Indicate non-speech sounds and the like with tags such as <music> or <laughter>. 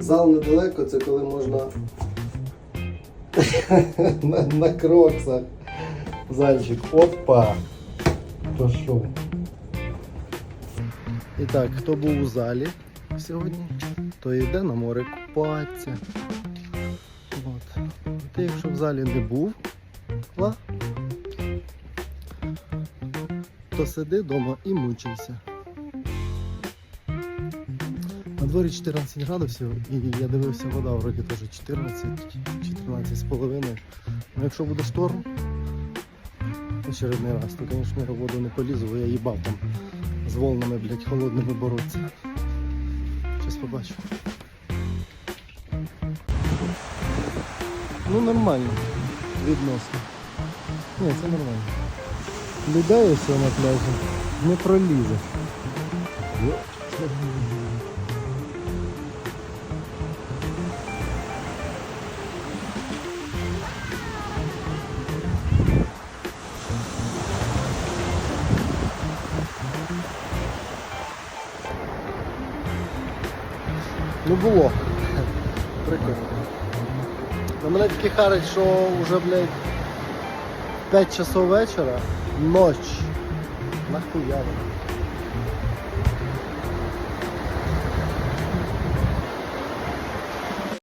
Зал недалеко, це коли можна <laughs> на, кроксах. Зальчик. Опа! Пішов. І так, хто був у залі сьогодні, то йде на море купатися. От. Ти, якщо в залі не був, то сиди вдома і мучайся. Дворі 14 градусів і я дивився, вода вроді теж 14, 14 з половиною. Ну якщо буде шторм, очередний раз, то, звісно, я воду не полізу, бо я їбав там з волнами, блядь, холодними боротися. Щас побачу. Ну нормально. Відносно. Ні, це нормально. Людей ось на пляжі не пролізеш. Ну було. Прикольно. На мене такі харить, що вже, блядь, 5 часов вечора, ночь. Нахуя. воно?